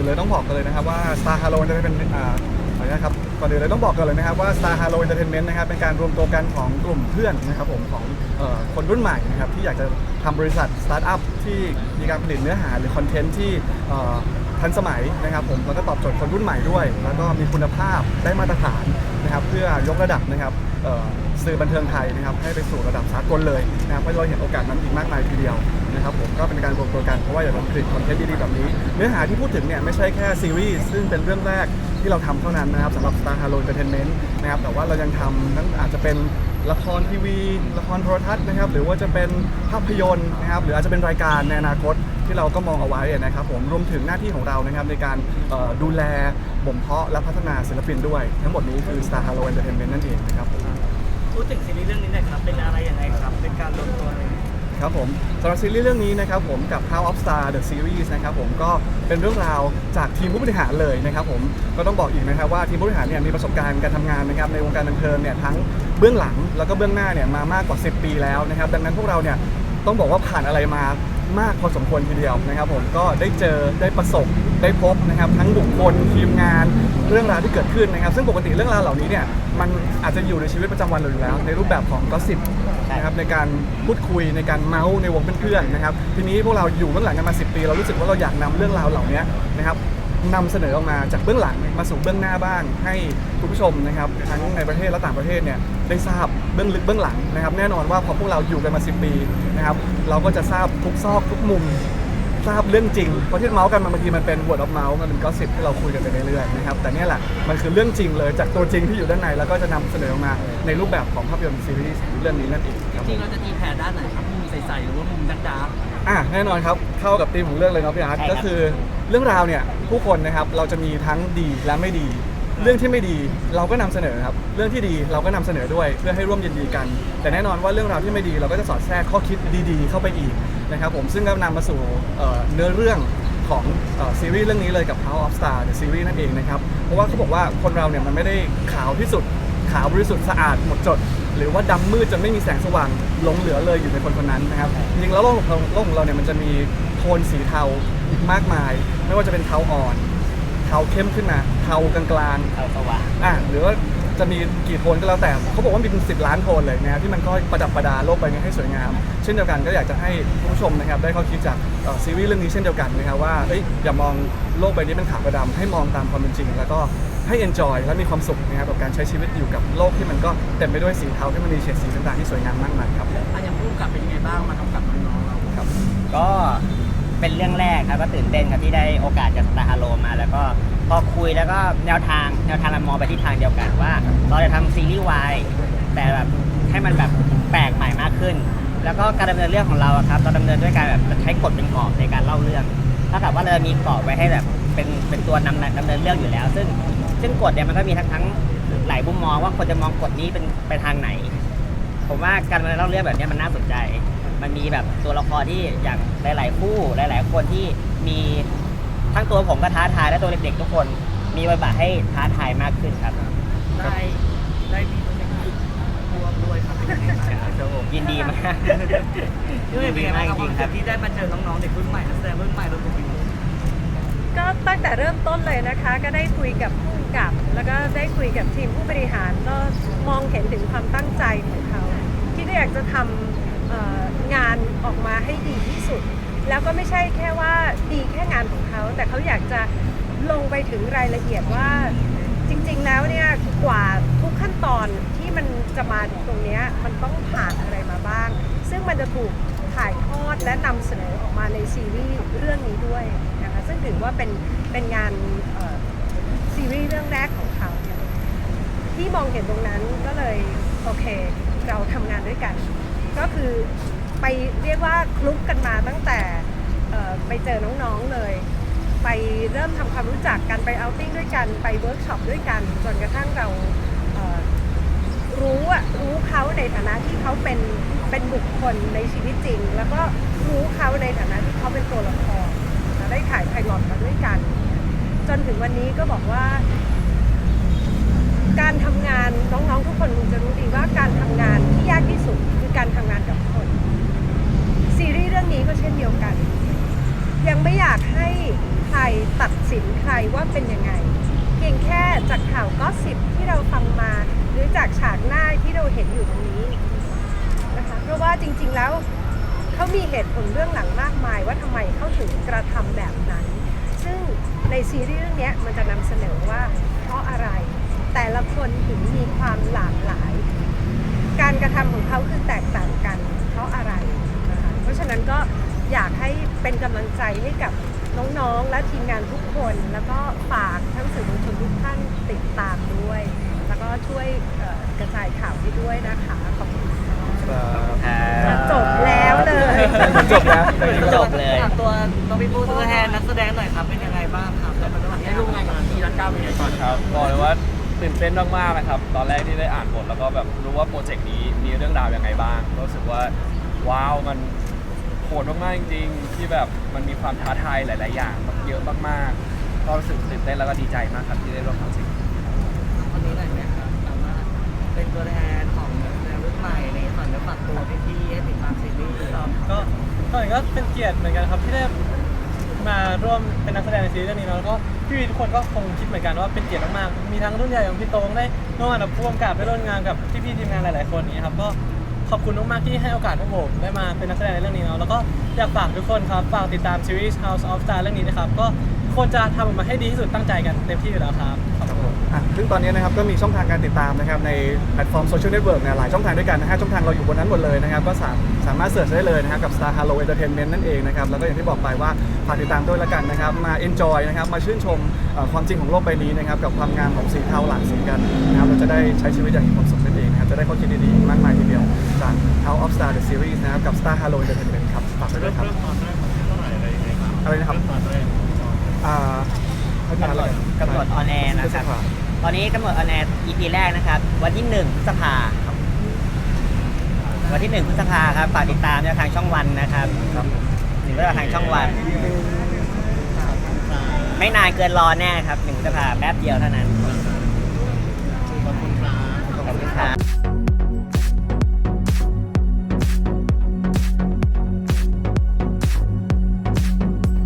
อื่นเลยต้องบอกกันเลยนะครับว่า Star Halo Entertainment อ่าขออนุญาตครับก่อนอื่นเลยต้องบอกกันเลยนะครับว่า Star Halo Entertainment นะครับเป็นการรวมตัวกันของกลุ่มเพื่อนนะครับผมของเอ่อคนรุ่นใหม่นะครับที่อยากจะทำบริษัทสตาร์ทอัพที่มีการผลิตเนื้อหาหรือคอนเทนต์ที่เอ่อทันสมัยนะครับผมแล้วก็ตอบโจทย์คนรุ่นใหม่ด้วย แล้วก็มีคุณภาพได้มาตรฐาน นะครับเพื่อยกระดับนะครับสื่อบันเทิงไทยนะครับให้ไปสู่ระดับสากลเลยนะครับเพราะเราเห็นโอกาสนั้นอีกมากมายทีเดียวนะครับผมก็เป็นการรวมตัวกันเพราะว่าอยากจะผลิตคอนเทนต์ดีๆแบบนี้ เนื้อหาที่พูดถึงเนี่ยไม่ใช่แค่ซีรีส์ซึ่งเป็นเรื่องแรกที่เราทำเท่านั้นนะครับสำหรับ Star Halo Entertainment นะครับแต่ว่าเรายังทำทั้งอาจจะเป็นละครทีวี ละครโทรทัศน์นะครับหรือว่าจะเป็นภาพยนตร์นะครับหรืออาจจะเป็นรายการในอนาคต ที่เราก็มองเอาไว้นะครับผมรวมถึงหน้าที่ของเรานะครับในการเอ่อดูแลบ่มเพาะและพัฒนาศิลปินด้วย ทั้งหมดนี้คือ Star Halo Entertainment นั่นเองนะครับผมพูดถึงซีรีส์เรื่องนี้หน่อยครับเป็นอะไรยังไงครับเป็นการรวมตัวเลยครับผมสำหรับซีรีส์เรื่องนี้นะครับผมกับ House of Star The Series นะครับผมก็เป็นเรื่องราวจากทีมผู้บริหารเลยนะครับผมก็ต้องบอกอีกนะครับว่าทีมผู้บริหารเนี่ยมีประสบการณ์การทำงานนะครับในวงการบันเทิงเนี่ยทั้งเบื้องหลังแล้วก็เบื้องหน้าเนี่ยมามากกว่า 10 ปีแล้วนะครับดังนั้นพวกเราเนี่ย ต้องบอกว่าผ่านอะไรมามากพอสมควรทีเดียวนะครับ ผมก็ได้เจอได้ประสบได้พบนะครับ ทั้งบุคคลทีมงานเรื่องราวที่เกิดขึ้นนะครับ ซึ่งปกติเรื่องราวเหล่านี้เนี่ยมันอาจจะอยู่ในชีวิตประจำวันเราอยู่แล้ว ในรูปแบบของก็สิบนะครับในการพูดคุยในการเมาส์ในวงเพื่อนๆนะครับทีนี้พวกเราอยู่เบื้องหลังกันมา 10 ปี เรารู้สึกว่าเราอยากนำเรื่องราวเหล่านี้นะครับ นำเสนอออกมาจากเบื้องหลังมาสู่เบื้องหน้าบ้าง ให้คุณผู้ชมนะครับทั้งในประเทศและต่างประเทศเนี่ยได้ทราบเบื้องลึกเบื้องหลังนะครับ แน่นอนว่าพอพวกเราอยู่กันมา 10 ปีนะครับเราก็จะทราบทุกซอกทุกมุมทราบเรื่องจริงเพราะที่เมาส์กันมาบางทีมันเป็น word of mouth มันเป็นก็สิบที่เราคุยกันไปเรื่อยๆนะครับแต่เนี่ยแหละมันคือเรื่องจริงเลยจากตัวจริงที่อยู่ด้านในแล้วก็จะนำเสนอออกมาในรูปแบบของภาพยนตร์ซีรีส์เรื่องนี้นั่นเองครับจริงๆเราจะตีแผ่ด้านไหนครับมุมใสๆหรือว่ามุมดักดาร์กอะแน่นอนครับเข้ากับธีมของเรื่องเลยเนาะพี่อาร์ตใช่ครับก็คือ เรื่องราวเนี่ยผู้คนนะครับเราจะมีทั้งดีและไม่ดี เรื่องที่ไม่ดีเราก็นำเสนอครับเรื่องที่ดีเราก็นำเสนอด้วยเพื่อให้ร่วมยินดีกัน แต่แน่นอนว่าเรื่องราวที่ไม่ดีเราก็จะสอดแทรกข้อคิดดีๆ เข้าไปอีกนะครับผมซึ่งก็นำมาสู่เอ่อเนื้อเรื่องของเอ่อซีรีส์เรื่องนี้เลยกับ House of Star The Series นั่นเองนะครับเพราะว่าเขาบอกว่าคนเราเนี่ยมันไม่ได้ขาวที่สุดขาวบริสุทธิ์สะอาดหมดจด หรือว่าดำมืดจนไม่มีแสงสว่างหลงเหลือเลยอยู่ในคนคนนั้นนะครับจริงๆแล้วโลกของเราโลกของเราเนี่ยมันจะมีโทนสีเทาอีกมากมาย ไม่ว่าจะเป็นเทาอ่อน เทาเข้มขึ้นมา เทากลางๆเอาสว่างอะหรือว่า จะมีกี่โทนก็แล้วแต่เขาบอกว่ามีเป็นสิบล้านโทนเลยนะครับที่มันก็ประดับประดาโลกใบนี้ให้สวยงาม เช่นเดียวกันก็อยากจะให้ผู้ชมนะครับได้ข้อคิดจากเอ่อซีรีส์เรื่องนี้เช่นเดียวกันนะครับว่าเอ้ยอย่ามองโลกใบนี้เป็นขาวกับดำให้มองตามความเป็นจริง แล้วก็ให้ enjoy และมีความสุขนะครับกับการใช้ชีวิตอยู่กับโลกที่มันก็เต็มไปด้วยสีเทาที่มันมีเฉดสีต่างๆที่สวยงามมากมายครับ อะอย่างผู้กำกับเป็นยังไงบ้างมาทำกับน้องๆเรา ครับ ก็ เป็นเรื่องแรกครับก็ตื่นเต้นครับที่ได้โอกาสจากสตาร์ฮาโลมา แล้วก็พอคุยแล้วก็แนวทางแนวทางเรามองไปที่ทางเดียวกันว่า เราจะทำซีรีส์วายแต่แบบให้มันแบบแปลกใหม่มากขึ้น แล้วก็การดำเนินเรื่องของเราอะครับเราดำเนินด้วยการแบบใช้กฎเป็นกรอบในการเล่าเรื่องถ้ากับว่าเรามีกรอบไว้ให้แบบเป็นเป็นตัวนำดำเนินเรื่องอยู่แล้ว ซึ่งซึ่งกฎเนี่ยมันก็มีทั้งทั้งหลายมุมมองว่าคนจะมองกฎนี้เป็นไปทางไหน ผมว่าการดำเนินเล่าเรื่องแบบเนี้ยมันน่าสนใจ มันมีแบบตัวละครที่อย่างหลาย ๆ คู่หลาย ๆ คนที่มีทั้งตัวผมก็ท้าทายและตัวเด็กๆทุกคน มีบทบาทให้ท้าทายมากขึ้นครับ ได้ได้มีตัวเองรวมด้วยครับเป็นยังไงบ้างครับยินดีมากพี่เมย์เป็นยังไงบ้างครับจริงๆครับที่ได้มาเจอน้องๆเด็กรุ่นใหม่นักแสดงรุ่นใหม่รวมถึงพี่ก็ตั้งแต่เริ่มต้นเลยนะคะ ก็ได้คุยกับผู้กำกับ แล้วก็ได้คุยกับทีมผู้บริหารก็มองเห็นถึงความตั้งใจของเขา ที่เขาอยากจะทำ เอ่องานออกมาให้ดีที่สุด แล้วก็ไม่ใช่แค่ว่าดีแค่งานของเขา แต่เขาอยากจะลงไปถึงรายละเอียดว่า จริงๆแล้วเนี่ยกว่าทุกขั้นตอนที่มันจะมาถึงตรงเนี้ยมันต้องผ่านอะไรมาบ้าง ซึ่งมันจะถูกถ่ายทอดและนำเสนอออกมาในซีรีส์เรื่องนี้ด้วยนะคะซึ่งถือว่าเป็นเป็นงานเอ่อซีรีส์เรื่องแรกของเขาเนี่ยที่มองเห็นตรงนั้นก็เลยโอเค เราทำงานด้วยกัน ก็คือไปเรียกว่าคลุกกันมาตั้งแต่ไปเจอน้องๆเลย ไปเริ่มทำความรู้จักกันไปเอาติ้งด้วยกันไปเวิร์กช็อปด้วยกัน จนกระทั่งเรารู้อะรู้เขาในฐานะที่เขาเป็นเป็นบุคคลในชีวิตจริง แล้วก็รู้เขาในฐานะที่เขาเป็นตัวละครได้ถ่ายไพลอตมาด้วยกัน จนถึงวันนี้ก็บอกว่า การทำงานน้องๆทุกคนคงจะรู้ดีว่าการทำงานที่ยากที่สุดคือการทำงานกับคน ซีรีส์เรื่องนี้ก็เช่นเดียวกัน ยังไม่อยากให้ ใครตัดสินใครว่าเป็นยังไง เพียงแค่จากข่าวก็สิบที่เราฟังมา หรือจากฉากหน้าที่เราเห็นอยู่ตรงนี้นะคะเพราะว่าจริง ๆแล้วเขามีเหตุผลเรื่องหลังมากมาย ว่าทำไมเขาถึงกระทำแบบนั้น ซึ่งในซีรีส์เรื่องนี้มันจะนำเสนอว่าเพราะอะไร แต่ละคนถึงมีความหลากหลาย การกระทำของเขาคือแตกต่างกัน เพราะอะไรนะคะเพราะฉะนั้นก็อยากให้เป็นกำลังใจให้กับ น้องๆ และทีมงานทุกคน แล้วก็ฝากทั้งสื่อมวลชนทุกท่านติดตามด้วย แล้วก็ช่วยเอ่อกระจายข่าวให้ด้วยนะคะขอบคุณค่ะครับจบแล้วเลย จบแล้วจบเลยถามตัวน้องพี่ปูตัวแทนนักแสดงหน่อยครับเป็นยังไงบ้างครับในระหว่างที่ร่วมงานกับพี่รักก้าวเป็นยังไงบ้างครับบอกเลยว่าตื่นเต้นมากๆนะครับ ตอนแรกที่ได้อ่านบทแล้วก็แบบรู้ว่าโปรเจกต์นี้มีเรื่องราวยังไงบ้างก็รู้สึกว่าว้าวมันโหดมากๆจริงๆ ที่แบบมันมีความท้าทายหลาย ๆ อย่างแบบเยอะมากๆ ก็รู้สึกตื่นเต้นแล้วก็ดีใจมากครับที่ได้ร่วมทำสิ่งนี้วันนี้หน่อยไหมครับสามารถเป็นตัวแทนของนักแสดงรุ่นใหม่ในฝันและฝากตัวพี่ๆให้ติดตามซีรีส์ครับก็ก็ก็เป็นเกียรติเหมือนกันครับที่ได้มาร่วมเป็นนักแสดงในซีรีส์เรื่องนี้เนอะแล้วก็พี่ๆทุกคนก็คงคิดเหมือนกันว่าเป็นเกียรติมากๆมีทั้งรุ่นใหญ่อย่างพี่โต้งได้ร่วมงานกับผู้กำกับได้ร่วมงานกับพี่ๆทีมงานหลาย ๆ คนนี้ครับก็ ขอบคุณมากๆที่ให้โอกาสพวกผมได้มาเป็นนักแสดงในเรื่องนี้เนาะแล้วก็อยากฝากทุกคนครับฝากติดตามซีรีส์ House of Star เรื่องนี้นะครับก็ควรจะทำออกมาให้ดีที่สุดตั้งใจกันเต็มที่อยู่แล้วครับขอบคุณ อะซึ่งตอนนี้นะครับก็มีช่องทางการติดตามนะครับในแพลตฟอร์มโซเชียลเน็ตเวิร์กเนี่ยหลายช่องทางด้วยกันนะฮะช่องทางเราอยู่บนนั้นหมดเลยนะครับก็สามสามารถเสิร์ชได้เลยนะครับกับ Star Hello Entertainment นั่นเองนะครับแล้วก็อย่างที่บอกไปว่าฝากติดตามด้วยละกันนะครับมา enjoy นะครับมาชื่นชมเอ่อความจริงของโลกใบนี้นะครับกับความงามของสีเทาหลากสีกันนะครับเราจะได้ใช้ชีวิตอย่างมีความสุขนั่นเองนะครับจะได้ข้อคิดดีๆมากมายทีเดียว จาก House of Star The Series นะครับกับ Star Halo Entertainment ครับฝากด้วยครับอะไรนะครับตอนแรกอ่ากำหนดกำหนดออนแอร์นะครับ ตอนนี้กำหนดออนแอร์ EP แรกนะครับ วันที่หนึ่1พฤษภารวันที่หนึ่1พฤษภาครับฝากติดตามทางช่องวันนะครับหนึ่งก็ทางช่องวัน ไม่นานเกินรอแน่ครับหนึ่งพฤษภาแป๊บเดียวเท่านั้นขอบคุณครับขอบคุณครับ